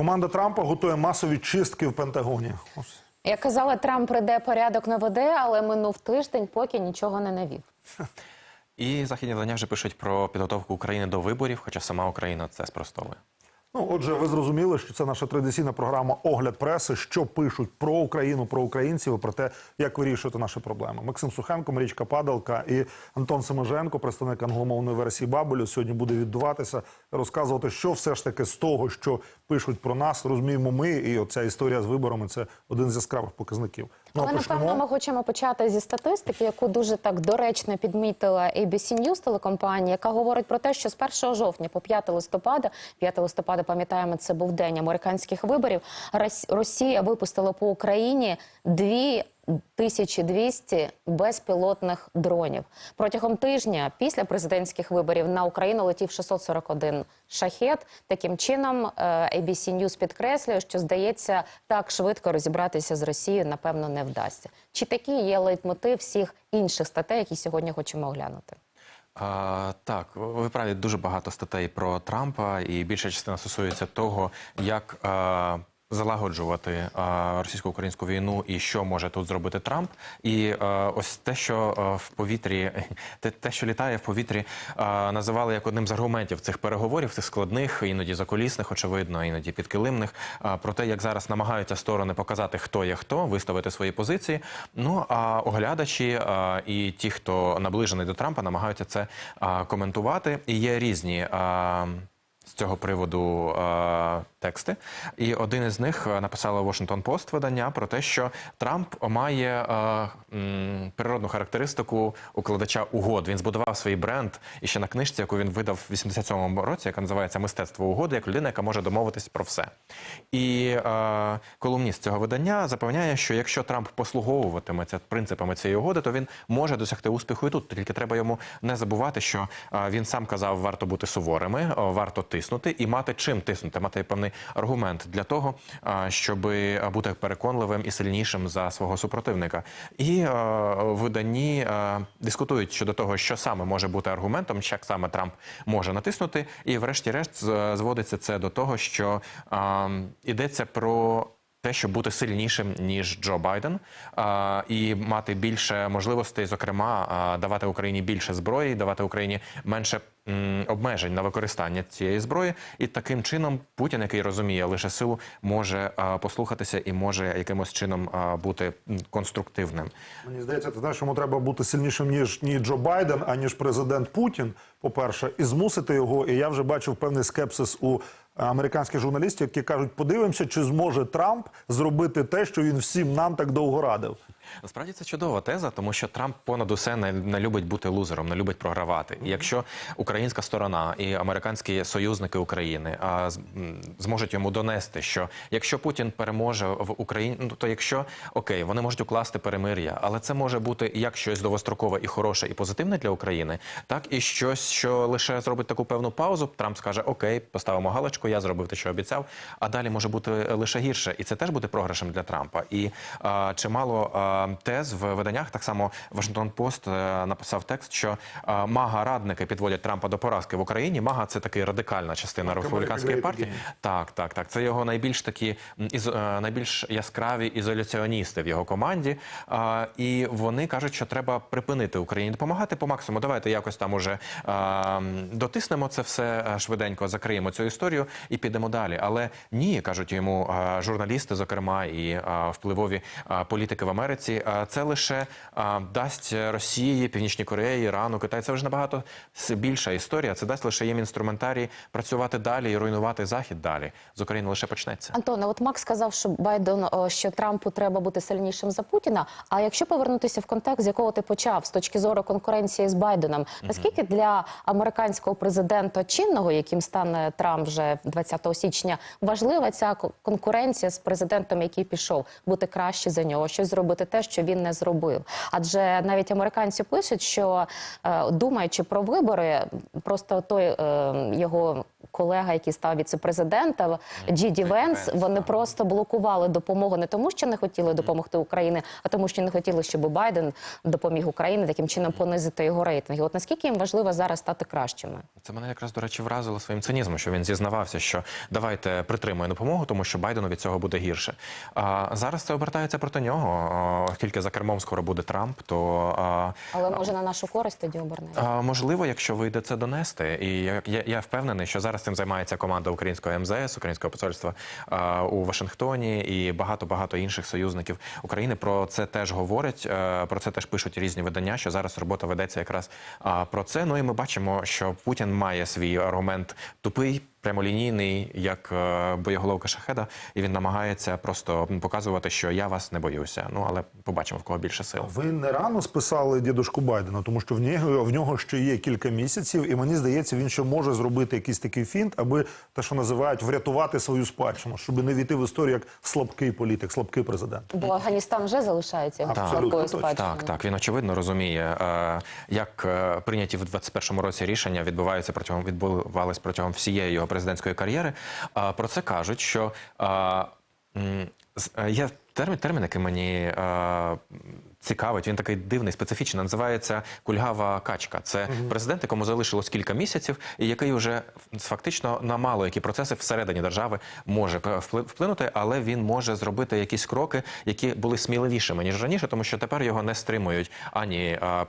Команда Трампа готує масові чистки в Пентагоні. Ось. Як казала, Трамп прийде порядок наведе, але минув тиждень, поки нічого не навів. І західні видання вже пишуть про підготовку України до виборів, хоча сама Україна це спростовує. Ну, отже, ви зрозуміли, що це наша традиційна програма Огляд преси, що пишуть про Україну, про українців, і про те, як вирішувати наші проблеми. Максим Сухенко, Марічка Падалка і Антон Семеженко, представник англомовної версії Бабелю, сьогодні буде відбуватися, розказувати, що все ж таки з того, що пишуть про нас, розуміємо ми. І оця історія з виборами це один з яскравих показників. Ну, Але напевно ми хочемо почати зі статистики, яку дуже так доречно підмітила ABC News телекомпанія, яка говорить про те, що з 1 жовтня по 5 листопада, 5 листопада, пам'ятаємо, це був день американських виборів. Рос- Росія випустила по Україні дві. 1200 безпілотних дронів протягом тижня після президентських виборів на Україну летів 641 шахет. Таким чином, е, ABC News підкреслює, що здається, так швидко розібратися з Росією, напевно, не вдасться. Чи такий є лейтмотив всіх інших статей, які сьогодні хочемо оглянути? А, так, ви праві дуже багато статей про Трампа, і більша частина стосується того, як а, залагоджувати російсько-українську війну і що може тут зробити Трамп. І ось те, що в повітрі, те, що літає в повітрі, називали як одним з аргументів цих переговорів, цих складних, іноді заколісних, очевидно, іноді підкилимних, про те, як зараз намагаються сторони показати, хто є хто, виставити свої позиції. Ну а оглядачі і ті, хто наближений до Трампа, намагаються це коментувати. І є різні. З цього приводу е, тексти, і один із них е, написала Washington Post видання про те, що Трамп має е, м, природну характеристику укладача угод. Він збудував свій бренд і ще на книжці, яку він видав в 87-му році, яка називається Мистецтво угоди, як людина, яка може домовитись про все. І е, колумніст цього видання запевняє, що якщо Трамп послуговуватиметься принципами цієї угоди, то він може досягти успіху і тут. Тільки треба йому не забувати, що е, він сам казав, варто бути суворими, о, варто тиснути і мати чим тиснути, мати певний аргумент для того, щоб бути переконливим і сильнішим за свого супротивника. І е, виданні е, дискутують щодо того, що саме може бути аргументом, як саме Трамп може натиснути. І, врешті-решт, зводиться це до того, що йдеться про. Те, щоб бути сильнішим ніж Джо Байден, і мати більше можливостей, зокрема, давати Україні більше зброї, давати Україні менше обмежень на використання цієї зброї, і таким чином Путін, який розуміє лише силу, може послухатися і може якимось чином бути конструктивним. Мені здається, ти знаєш, йому треба бути сильнішим ніж ні Джо Байден, аніж президент Путін. По-перше, і змусити його. І я вже бачив певний скепсис у американських журналістів, які кажуть: подивимося, чи зможе Трамп зробити те, що він всім нам так довго радив. Насправді це чудова теза, тому що Трамп понад усе не, не любить бути лузером, не любить програвати. І якщо українська сторона і американські союзники України а, зможуть йому донести, що якщо Путін переможе в Україні, ну то якщо окей, вони можуть укласти перемир'я, але це може бути як щось довгострокове і хороше, і позитивне для України, так і щось, що лише зробить таку певну паузу. Трамп скаже: Окей, поставимо галочку, я зробив те, що обіцяв. А далі може бути лише гірше, і це теж буде програшем для Трампа. І а, чимало а, тез в виданнях. Так само Вашингтон Пост е, написав текст, що мага-радники підводять Трампа до поразки в Україні. Мага це така радикальна частина республіканської партії. Так, так, так. Це його найбільш такі із, е, найбільш яскраві ізоляціоністи в його команді. І вони кажуть, що треба припинити Україні допомагати по максимуму. Давайте якось там уже дотиснемо це все е, швиденько, закриємо цю історію і підемо далі. Але ні, кажуть йому журналісти, зокрема, і впливові політики в Америці. А, це лише дасть Росії, Північній Кореї, Ірану, Китай. Це вже набагато більша історія. Це дасть лише їм інструментарій працювати далі і руйнувати захід далі. З України лише почнеться. Антоне, от Макс сказав, що Байден що Трампу треба бути сильнішим за Путіна. А якщо повернутися в контекст, з якого ти почав, з точки зору конкуренції з Байденом, наскільки для американського президента чинного, яким стане Трамп вже 20 січня, важлива ця конкуренція з президентом, який пішов, бути краще за нього, щось зробити те, те, що він не зробив. Адже навіть американці пишуть, що е, думаючи про вибори, просто той е, його колега, який став віцепрезидентом, Джіді Венс, вони просто блокували допомогу не тому, що не хотіли допомогти Україні, а тому, що не хотіли, щоб Байден допоміг Україні таким чином понизити його рейтинги. От наскільки їм важливо зараз стати кращими? Це мене якраз до речі вразило своїм цинізмом, що він зізнавався, що давайте притримуємо допомогу, тому що Байдену від цього буде гірше. А зараз це обертається проти нього, оскільки за кермом скоро буде Трамп, то а, Але може на нашу користь тоді обернеться. можливо, якщо вийде це донести, і я, я, я впевнений, що зараз цим займається команда українського МЗС, українського посольства а, у Вашингтоні і багато багато інших союзників України. Про це теж говорять. е, Про це теж пишуть різні видання. Що зараз робота ведеться якраз а, про це. Ну і ми бачимо, що Путін має свій аргумент тупий. Прямолінійний, як е, боєголовка шахеда, і він намагається просто показувати, що я вас не боюся. Ну але побачимо в кого більше сил. Ви не рано списали дідушку Байдена, тому що в нього в нього ще є кілька місяців, і мені здається, він ще може зробити якийсь такий фінт, аби те, що називають врятувати свою спадщину, щоб не війти в історію як слабкий політик, слабкий президент. Бо Афганістан вже залишається його Абсолютно слабкою спадщиною. Так, так, він очевидно розуміє, е, як е, прийняті в 21-му році рішення відбуваються протягом відбувались протягом всієї його президентської кар'єри. Про це кажуть, що я термін, термін, який мені цікавить. Він такий дивний, специфічний. Називається кульгава качка. Це президент, якому залишилось кілька місяців, і який вже фактично на мало які процеси всередині держави може впли- вплинути, але він може зробити якісь кроки, які були сміливішими ніж раніше, тому що тепер його не стримують ані а,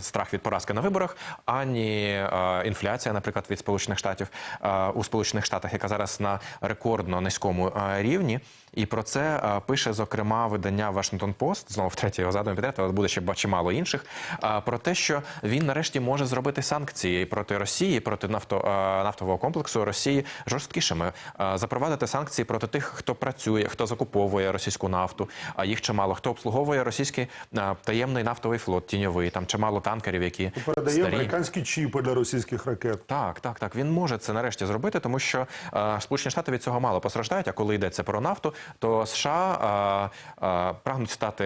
страх від поразки на виборах, ані а, інфляція, наприклад, від сполучених штатів а, у сполучених штатах, яка зараз на рекордно низькому рівні. І про це пише зокрема видання Washington Post, знову втретє його задумі підряд, але буде ще чимало інших. А, про те, що він нарешті може зробити санкції проти Росії, проти нафто, нафтового комплексу Росії жорсткішими, запровадити санкції проти тих, хто працює, хто закуповує російську нафту, а їх чимало, хто обслуговує російський таємний нафтовий флот, тіньовий, там чимало танкерів, які Передає старі. американські чіпи для російських ракет. Так, так, так. Він може це нарешті зробити, тому що Сполучені Штати від цього мало постраждають. А коли йдеться про нафту, то США е, е, прагнуть стати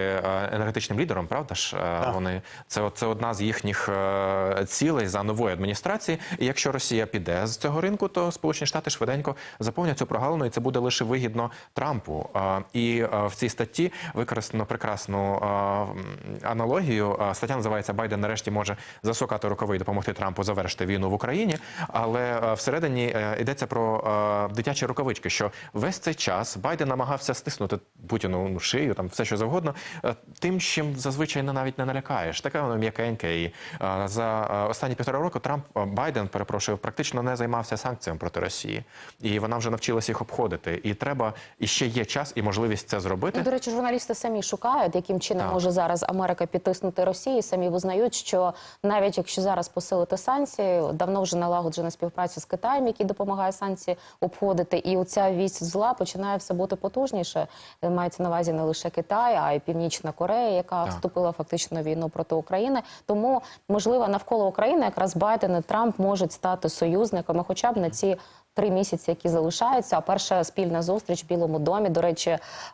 енергетичним лідером. Правда ж, Е, вони це, це одна з їхніх е, цілей за нової адміністрації. І якщо Росія піде з цього ринку, то Сполучені Штати швиденько заповнять цю прогалину, і це буде лише вигідно Трампу. Е, і е, в цій статті використано прекрасну е, аналогію. Е, Стаття називається Байден нарешті може засукати рукави і допомогти Трампу завершити війну в Україні. Але е, всередині е, йдеться про е, дитячі рукавички, що весь цей час Байден намагався стиснути Путіну ну, шию, там все що завгодно, е, тим, чим зазвичай не навіть не налякаєш. Таке воно м'якеньке. І за останні півтора року Трамп Байден, перепрошую, практично не займався санкціями проти Росії, і вона вже навчилася їх обходити. І треба і ще є час і можливість це зробити. Ну, до речі, журналісти самі шукають, яким чином Так. може зараз Америка підтиснути Росію. Самі визнають, що навіть якщо зараз посилити санкції, давно вже налагоджена співпраця з Китаєм, який допомагає санкції обходити, і оця вісь зла починає все бути потужніше. Мається на увазі не лише Китай, а й Північна Корея, яка Так. вступила фактично війну проти України. Тому можливо навколо України якраз Байден і Трамп можуть стати союзниками, хоча б на ці. Три місяці, які залишаються. А перша спільна зустріч в Білому домі, до речі,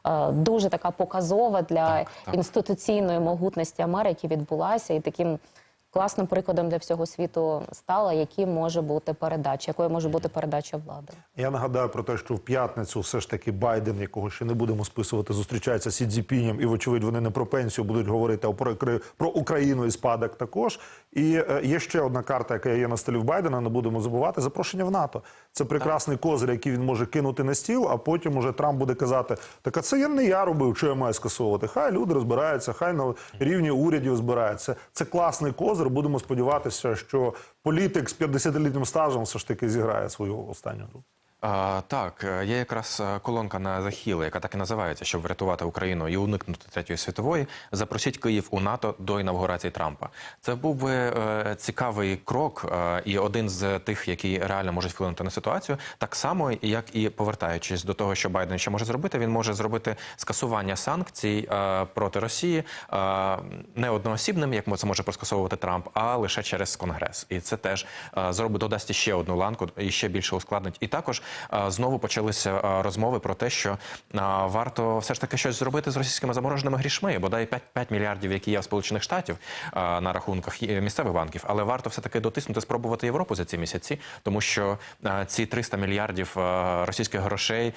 е, дуже така показова для Так, так. інституційної могутності Америки відбулася, і таким класним прикладом для всього світу стала, які може бути передача, якою може бути передача влади. Я нагадаю про те, що в п'ятницю все ж таки Байден, якого ще не будемо списувати, зустрічається з Сі Цзіпінем, і вочевидь вони не про пенсію будуть говорити, а про, про Україну і спадок також. І е, є ще одна карта, яка є на столі в Байдена. Не будемо забувати запрошення в НАТО. Це прекрасний козир, який він може кинути на стіл, а потім уже Трамп буде казати: так а це я не я робив, що я маю скасовувати. Хай люди розбираються, хай на рівні урядів збираються. Це класний козир. Будемо сподіватися, що політик з 50-літнім стажем все ж таки зіграє свою останню гру. А, так, е, є якраз е, колонка на захіли, яка так і називається, щоб врятувати Україну і уникнути третьої світової. Запросіть Київ у НАТО до інавгурації Трампа. Це був би е, цікавий крок і один з тих, які реально можуть вплинути на ситуацію. Так само, як і повертаючись до того, що Байден ще може зробити, він може зробити скасування санкцій проти Росії не одноосібним, як це може проскасовувати Трамп, а лише через Конгрес. І це теж зробить додасть ще одну ланку і ще більше ускладнить. І також знову почалися розмови про те, що варто все ж таки щось зробити з російськими замороженими грішми, бодай 5, 5 мільярдів, які є в Сполучених Штатів на рахунках місцевих банків, але варто все таки дотиснути, спробувати Європу за ці місяці, тому що ці 300 мільярдів російських грошей.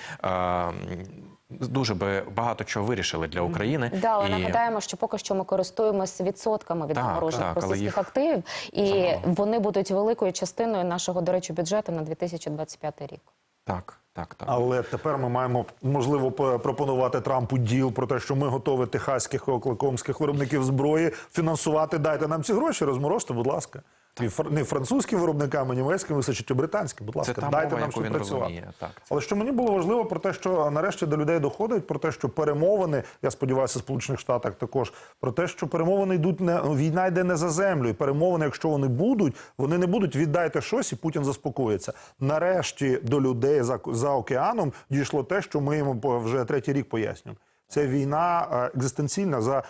Дуже би багато чого вирішили для України. Да, але І- нагадаємо, що поки що ми користуємося відсотками від заморожених російських їх активів, і замало. вони будуть великою частиною нашого, до речі, бюджету на 2025 рік. Так, так, так. Але тепер ми маємо можливо пропонувати Трампу діл про те, що ми готові техаських і оклакомських виробників зброї фінансувати. Дайте нам ці гроші, розморожте, будь ласка. Фр- не французьким виробникам, а німецьким, височить британським. Будь ласка, та дайте мова, нам співпрацювати. розуміє, так. Але що мені було важливо про те, що нарешті до людей доходить про те, що перемовини, я сподіваюся, в Сполучених Штатах також про те, що перемовини йдуть не війна йде не за землю. І перемовини, якщо вони будуть, вони не будуть віддайте щось, і Путін заспокоїться. Нарешті до людей за, за океаном дійшло те, що ми йому вже третій рік пояснюємо. Це війна екзистенційна за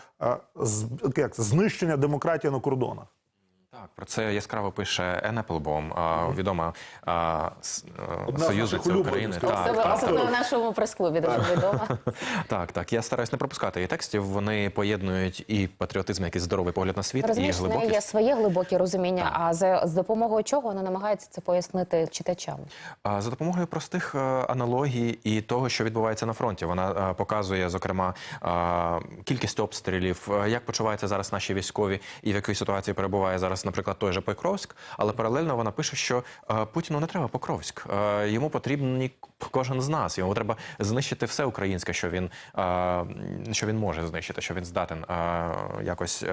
як, знищення демократії на кордонах. Так, про це яскраво пише Ен Еплбом, відома а, с- а, союзниця України. Так, так. Особливо в нашому прес-клубі дуже відомо. так, так. Я стараюсь не пропускати її текстів. Вони поєднують і патріотизм, якийсь здоровий погляд на світ, Розумієш, в неї глибокість. є своє глибоке розуміння, а за з допомогою чого вона намагається це пояснити читачам. А, За допомогою простих е, аналогій і того, що відбувається на фронті, вона е, показує, зокрема, е, кількість обстрілів, е, як почуваються зараз наші військові, і в якій ситуації перебуває зараз, наприклад, той же Покровськ. Але паралельно вона пише, що е, Путіну не треба Покровськ. Е, Йому потрібен кожен з нас. Йому треба знищити все українське, що він, е, що він може знищити, що він здатен якось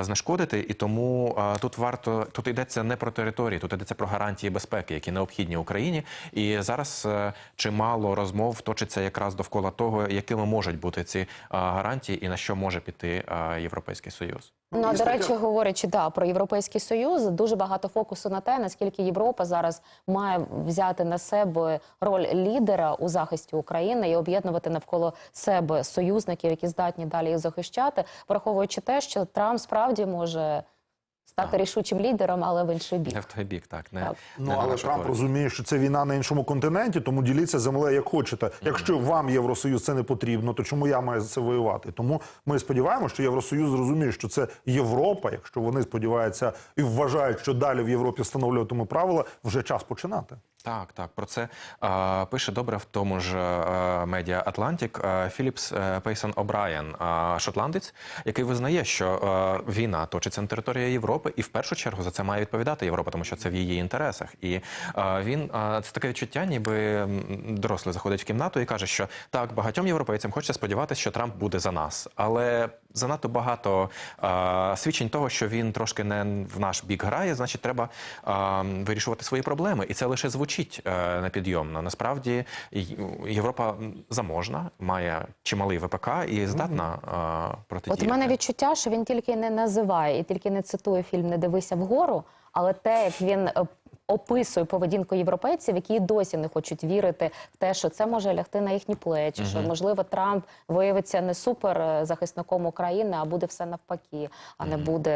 знешкодити. І тому тут варто тут йдеться не про території, тут йдеться про гарантії безпеки, які необхідні Україні. І зараз чимало розмов точиться якраз довкола того, якими можуть бути ці гарантії і на що може піти Європейський Союз. Ну, до стаття- речі, говорячи да, про Європейський Союз, дуже багато фокусу на те, наскільки Європа зараз має взяти на себе роль лідера у захисті України і об'єднувати навколо себе союзників, які здатні далі їх захищати, враховуючи те, що Трамп справді може стати Так. рішучим лідером, але в інший бік. Не в той бік, так не, Так. Ну не на але Трамп розуміє, що це війна на іншому континенті, тому діліться землею як хочете. Якщо вам Євросоюз це не потрібно, то чому я маю за це воювати? Тому ми сподіваємося, що Євросоюз зрозуміє, що це Європа. Якщо вони сподіваються і вважають, що далі в Європі встановлюватимуть правила, вже час починати. Так, так, про це е, пише добре в тому ж е, медіа Атлантік е, Філіпс е, Пейсон О'Брайен, е, шотландець, який визнає, що е, війна точиться на території Європи, і в першу чергу за це має відповідати Європа, тому що це в її інтересах. І е, він е, це таке відчуття, ніби дорослий заходить в кімнату і каже, що так, багатьом європейцям хочеться сподіватися, що Трамп буде за нас, але занадто багато е, свідчень того, що він трошки не в наш бік грає, значить, треба е, вирішувати свої проблеми. І це лише звучить е, непідйомно. Насправді й- Європа заможна, має чималий ВПК і здатна е, От у мене відчуття, що він тільки не називає і тільки не цитує фільм Не дивися вгору, але те, як він е, описує поведінку європейців, які досі не хочуть вірити в те, що це може лягти на їхні плечі, що можливо Трамп виявиться не супер захисником України, а буде все навпаки, а не буде,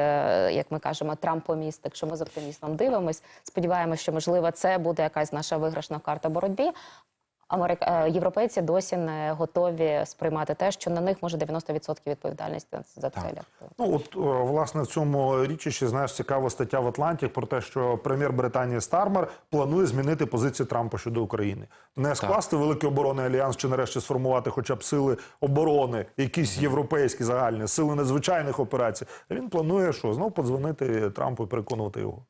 як ми кажемо, Трампоміст. Якщо ми з оптимістом дивимось, сподіваємося, що можливо це буде якась наша виграшна карта боротьбі. Америка е, європейці досі не готові сприймати те, що на них може 90% відповідальності за це Ну от власне в цьому річі ще знаєш цікава стаття в Атлантік про те, що прем'єр Британії Стармер планує змінити позицію Трампа щодо України, не скласти великий оборонний альянс чи нарешті сформувати хоча б сили оборони, якісь європейські загальні сили надзвичайних операцій. Він планує що знов подзвонити Трампу і переконувати його.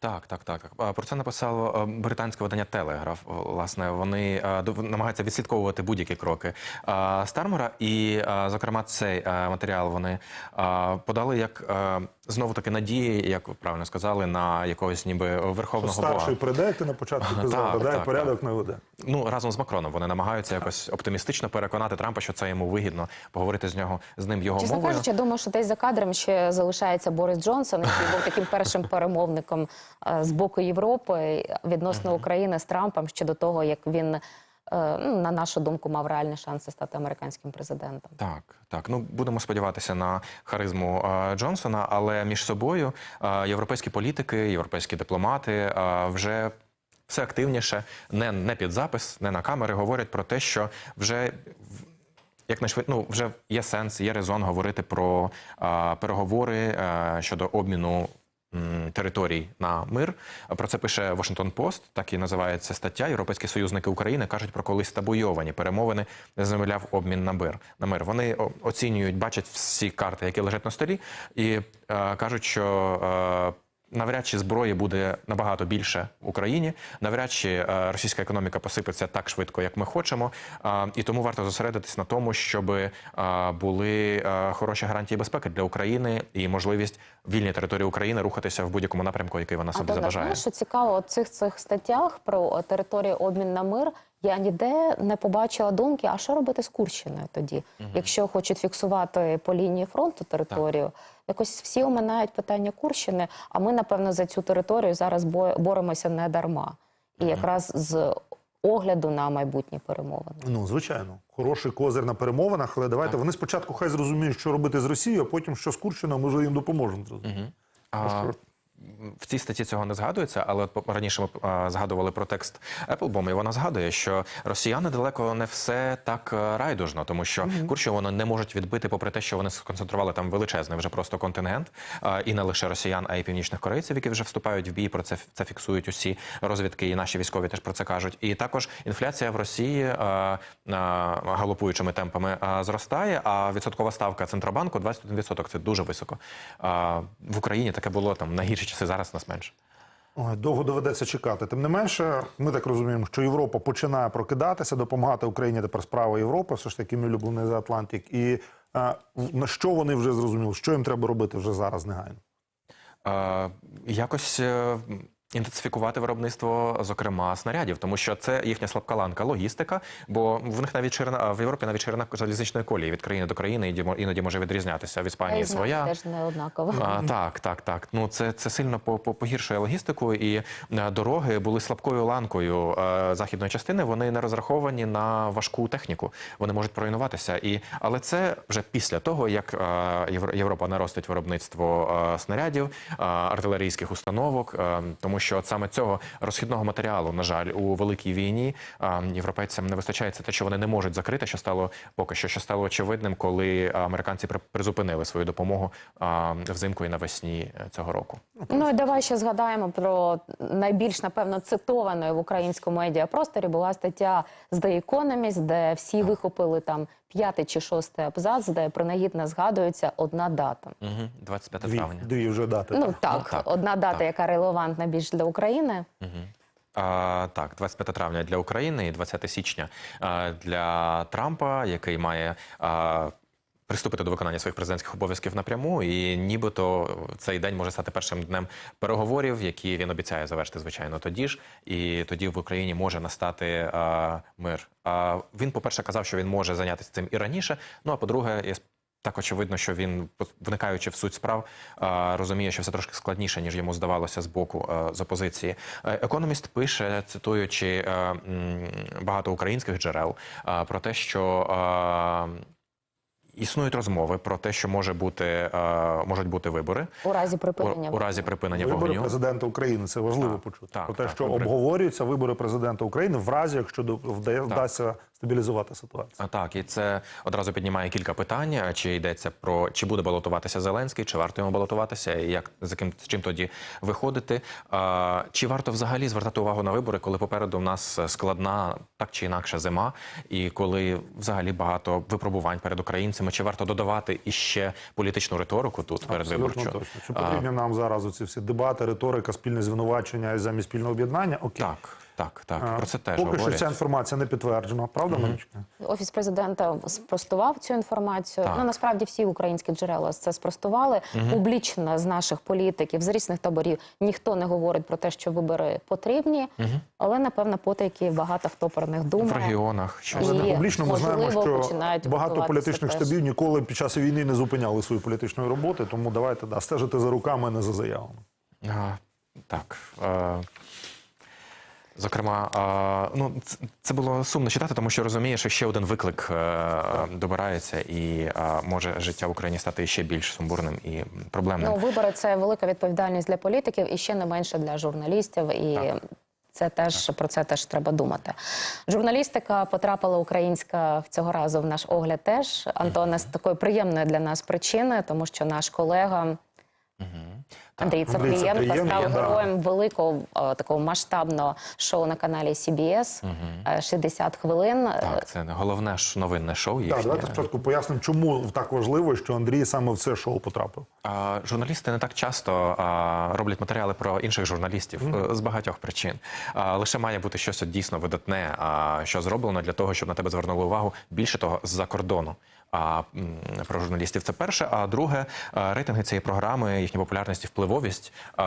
Так, так, так. Про це написало е, британське видання Телеграф. Власне, вони е, намагаються відслідковувати будь-які кроки е, Стармера. І, е, зокрема, цей е, матеріал вони е, подали як е, знову таки надії, як ви правильно сказали, на якогось ніби Що верховного старший бога. прийде, ти на початку казав, Так, так, порядок не веде. Ну разом з Макроном вони намагаються якось оптимістично переконати Трампа, що це йому вигідно поговорити з нього з ним його Чесно мовою. кажучи, я думаю, що десь за кадром ще залишається Борис Джонсон, який був таким першим перемовником е, з боку Європи відносно України з Трампом щодо того, як він на нашу думку мав реальні шанси стати американським президентом. Так, так. Ну будемо сподіватися на харизму е, Джонсона, але між собою е, європейські політики, європейські дипломати е, вже. все активніше, не, не під запис, не на камери, говорять про те, що вже як найшвид... ну, вже є сенс, є резон говорити про а, переговори а, щодо обміну. Територій на мир про це пише Washington Post, так і називається стаття. Європейські союзники України кажуть про колись табуйовані перемовини, де замовляв обмін на мир. На мир вони оцінюють, бачать всі карти, які лежать на столі, і е, кажуть, що е, навряд чи зброї буде набагато більше в Україні. Навряд чи е, російська економіка посипеться так швидко, як ми хочемо. І тому варто зосередитись на тому, щоб е, були е, хороші гарантії безпеки для України і можливість вільній території України рухатися в будь-якому напрямку, який вона собі Антоне, заважає. знаєш, що цікаво, от цих цих статтях про територію обмін на мир. Я ніде не побачила думки, а що робити з Курщиною тоді, якщо хочуть фіксувати по лінії фронту територію. Якось всі оминають питання Курщини, а ми, напевно, за цю територію зараз боремося не дарма. І якраз з огляду на майбутні перемовини. Ну, звичайно, хороший козир на перемовинах, але давайте вони спочатку хай зрозуміють, що робити з Росією, а потім що з Курщиною, може їм допоможемо. зрозуміти. А, що? В цій статті цього не згадується, але раніше ми згадували про текст Applebaum, і вона згадує, що росіяни далеко не все так е, райдужно, тому що Курщу вони не можуть відбити, попри те, що вони сконцентрували там величезний вже просто контингент, і не лише росіян, а й північних корейців, які вже вступають в бій. Про це це фіксують усі розвідки, і наші військові теж про це кажуть. І також інфляція в Росії галопуючими темпами зростає. А відсоткова ставка центробанку 21%. Це дуже високо. В Україні таке було там на гірші часи. Зараз нас менше. Довго доведеться чекати. Тим не менше, ми так розуміємо, що Європа починає прокидатися, допомагати Україні тепер справа Європи, все ж таки мій улюблений за Атлантик. І е, на що вони вже зрозуміли, що їм треба робити вже зараз негайно. Е, якось е, інтенсифікувати виробництво, зокрема снарядів, тому що це їхня слабка ланка, логістика. Бо в них навіть ширина в Європі навіть ширина залізничної колії від країни до країни іноді мо- іноді може відрізнятися. В Іспанії знаю, своя. теж не однаково. А, так, так, так. Ну це, це сильно по- по- погіршує логістику, і е, дороги були слабкою ланкою е, західної частини. Вони не розраховані на важку техніку. Вони можуть проруйнуватися. І але це вже після того, як е, Європа наростить виробництво снарядів, артилерійських установок, е, тому що от саме цього розхідного матеріалу, на жаль, у великій війні європейцям не вистачає. Це те, що вони не можуть закрити, що стало поки що, що стало очевидним, коли американці при- призупинили свою допомогу взимку і навесні е, цього року. Ну і давай ще згадаємо про найбільш напевно цитованою в українському медіапросторі була стаття з The Economist, де всі вихопили там п'ятий чи шостий абзац, де принагідно згадується одна дата. Угу, 25 Дві, травня. дві вже дати. Ну так, так, одна дата, так. яка релевантна більш для України. А, так, 25 травня для України і 20 січня а, для Трампа, який має. А, Приступити до виконання своїх президентських обов'язків напряму, і нібито цей день може стати першим днем переговорів, які він обіцяє завершити, звичайно, тоді ж. І тоді в Україні може настати а, мир. А він, по-перше, казав, що він може зайнятися цим і раніше. Ну а по-друге, є так очевидно, що він, вникаючи в суть справ, розуміє, що все трошки складніше, ніж йому здавалося з боку з опозиції. Е, Економіст пише, цитуючи е, багато українських джерел, про те, що існують розмови про те, що може бути, е, можуть бути вибори У разі припинення у разі припинення Вибори вогню. президента України це важливо Так, почути. так, Про те, так, що вибори. обговорюються вибори президента України в разі, якщо до- вдає- вдасться стабілізувати ситуацію. А, Так, і це одразу піднімає кілька питань: чи йдеться про чи буде балотуватися Зеленський, чи варто йому балотуватися, і як з яким з чим тоді виходити? А, чи варто взагалі звертати увагу на вибори, коли попереду в нас складна так чи інакше зима, і коли взагалі багато випробувань перед українцями? Чи варто додавати іще політичну риторику тут перед Абсолютно виборчою? точно. Чи потрібні нам зараз оці всі дебати, риторика, спільне звинувачення і замість спільного об'єднання? Окей. Так, так, так. Про це теж Поки говорять. що ця інформація не підтверджена, правда, Марічка? Офіс президента спростував цю інформацію. Так. Ну насправді всі українські джерела це спростували. Публічно з наших політиків, з різних таборів ніхто не говорить про те, що вибори потрібні, але напевно потайки багато хто про них в регіонах щось. Але І, не публічно ми знаємо, що багато політичних штабів ніколи під час війни не зупиняли свої політичної роботи, тому давайте да, стежити за руками, а не за заявами. А, так. Е, зокрема, ну, це, було сумно читати, тому що розумієш, що ще один виклик е, добирається, і може життя в Україні стати ще більш сумбурним і проблемним. Ну, вибори це велика відповідальність для політиків і ще не менше для журналістів і Це теж про це теж треба думати. Журналістика потрапила українська в цього разу в наш огляд. Теж Антоне з такої приємної для нас причини, тому що наш колега Андрій Андрій Цаплієнко став да. героєм великого е, такого масштабного шоу на каналі CBS е, 60 хвилин. Так, це головне ж новинне шоу. Так, давайте спочатку пояснимо, чому так важливо, що Андрій саме в це шоу потрапив. А, Журналісти не так часто а, роблять матеріали про інших журналістів е, з багатьох причин. А, Лише має бути щось дійсно видатне, а, що зроблено для того, щоб на тебе звернули увагу більше того з-за кордону. А про журналістів це перше. А друге, е, рейтинги цієї програми, їхні популярність і впливовість е,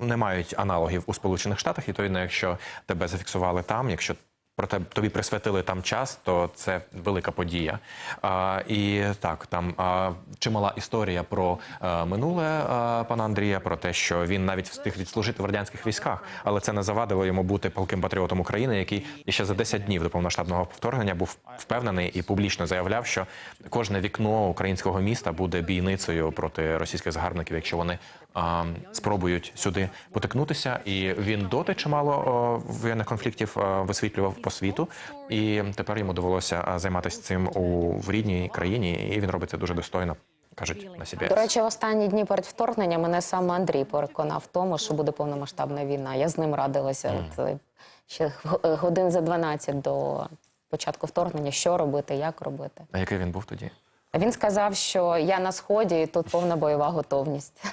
не мають аналогів у Сполучених Штатах. І то, якщо тебе зафіксували там, якщо про те тобі присвятили там час, то це велика подія. А, і так, там а, чимала історія про а, минуле а, пана Андрія, про те, що він навіть встиг відслужити в радянських військах, але це не завадило йому бути палким патріотом України, який ще за 10 днів до повномасштабного вторгнення був впевнений і публічно заявляв, що кожне вікно українського міста буде бійницею проти російських загарбників, якщо вони а, спробують сюди потикнутися. І він доти чимало воєнних конфліктів а, висвітлював по світу, і тепер йому довелося займатися цим у в рідній країні, і він робить це дуже достойно. Кажуть на CBS. До речі, останні дні перед вторгненням мене саме Андрій переконав в тому, що буде повномасштабна війна. Я з ним радилася от, е, ще годин за 12 до початку вторгнення, що робити, як робити. А який він був тоді? Він сказав, що я на сході і тут повна бойова готовність.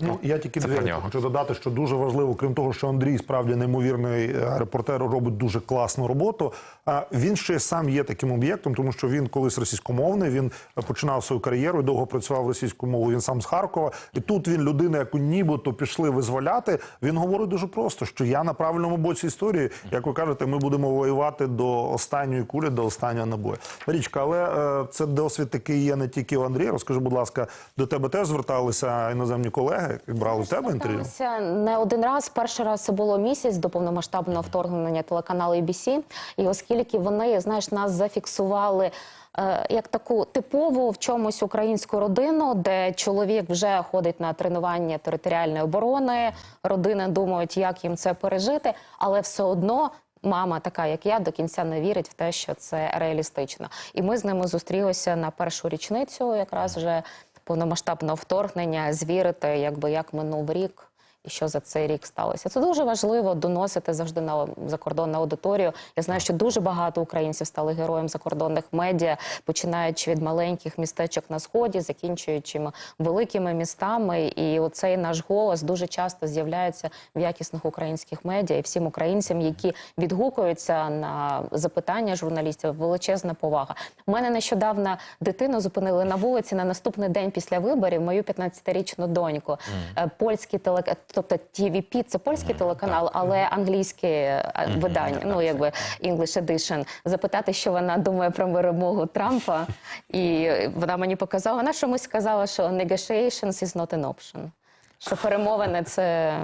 Ну я тільки дві хочу додати, що дуже важливо, крім того, що Андрій справді неймовірний е, репортер, робить дуже класну роботу. А він ще сам є таким об'єктом, тому що він колись російськомовний. Він починав свою кар'єру, і довго працював російською мовою. Він сам з Харкова. І тут він людина, яку нібито пішли визволяти. Він говорить дуже просто, що я на правильному боці історії. Як ви кажете, ми будемо воювати до останньої кулі, до останнього набою. Річка, але е, це досвід такий є не тільки у Андрія. Розкажи, будь ласка, до тебе теж зверталися іноземні колеги, як брали в тебе інтерв'ю? Не один раз. Перший раз це було місяць до повномасштабного вторгнення телеканалу ABC. І оскільки вони, знаєш, нас зафіксували. е, Як таку типову в чомусь українську родину, де чоловік вже ходить на тренування територіальної оборони, родини думають, як їм це пережити, але все одно мама, така як я, до кінця не вірить в те, що це реалістично. І ми з ними зустрілися на першу річницю, якраз вже повномасштабного вторгнення, звірити, якби як минув рік. Що за цей рік сталося? Це дуже важливо доносити завжди на закордонну аудиторію. Я знаю, що дуже багато українців стали героєм закордонних медіа, починаючи від маленьких містечок на сході, закінчуючи великими містами. І оцей наш голос дуже часто з'являється в якісних українських медіа. І всім українцям, які відгукуються на запитання журналістів, величезна повага. У мене нещодавно дитину зупинили на вулиці на наступний день після виборів. Мою 15-річну доньку. Е, Польський телек... тобто TVP, це польський телеканал, але англійське видання. Ну якби English Edition. Запитати, що вона думає про перемогу Трампа, і вона мені показала. Вона чомусь сказала, що negotiations is not an option. Що перемовини це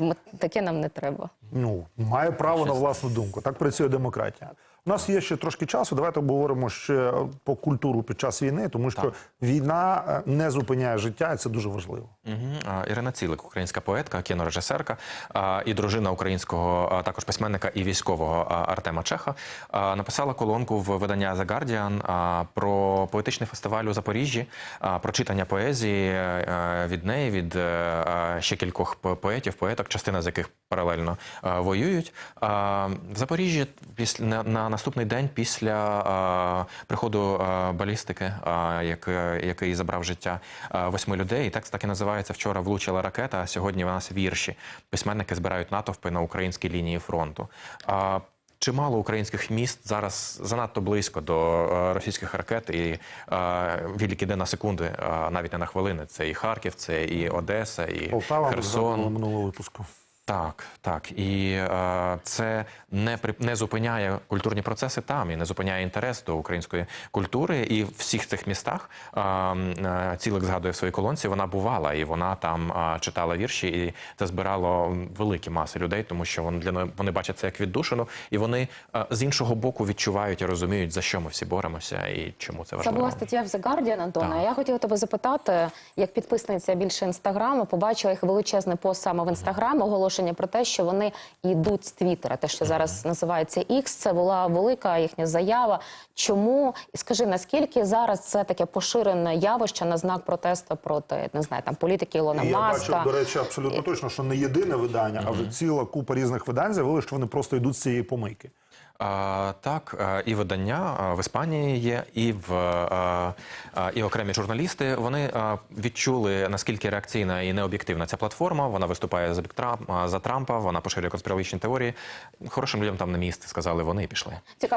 м, таке нам не треба. Ну, має право на власну думку. Так працює демократія. У нас є ще трошки часу. Давайте обговоримо ще по культуру під час війни, тому що війна е, не зупиняє життя, і це дуже важливо. А, Ірина Цілик, українська поетка, кінорежисерка і дружина українського також письменника і військового Артема Чеха, написала колонку в видання The Guardian про поетичний фестиваль у Запоріжжі, про читання поезії е, від неї, від е, ще кількох поетів, поеток, частина з яких паралельно воюють. В Запоріжжі після на наступний день після а, приходу а, балістики, як, який забрав життя восьми людей, і текст так і називається Вчора влучила ракета, а сьогодні в нас вірші. Письменники збирають натовпи на українській лінії фронту. Чимало українських міст зараз занадто близько до е, російських ракет, і е, відлік іде на секунди, е, навіть не на хвилини. Це і Харків, це і Одеса, і Полтава Херсон. минулого випуску. Так, так. І е, це не при не зупиняє культурні процеси там і не зупиняє інтерес до української культури. І в всіх цих містах е, е, цілик згадує в своїй колонці. Вона бувала, і вона там е, читала вірші, і це збирало великі маси людей, тому що вони для вони бачать це як віддушину, і вони е, з іншого боку відчувають і розуміють, за що ми всі боремося і чому це Це важливо. була стаття в The Guardian, Антона. Так. Я хотіла тебе запитати, як підписниця більше інстаграму, побачила їх величезний пост саме в інстаграм, оголошення оголошення про те, що вони йдуть з Твіттера, те, що зараз називається X, це була велика їхня заява. Чому і скажи, наскільки зараз це таке поширене явище на знак протесту проти не знаю там політики Ілона я Маска? бачив, до речі, абсолютно точно, що не єдине видання, а вже ціла купа різних видань заявили, що вони просто йдуть з цієї помийки. Так, і видання в Іспанії є, і в і окремі журналісти. Вони відчули наскільки реакційна і необ'єктивна ця платформа. Вона виступає за бік Трамп, за Трампа. Вона поширює конспірологічні теорії. Хорошим людям там не місце, сказали вони і пішли. Цікаво.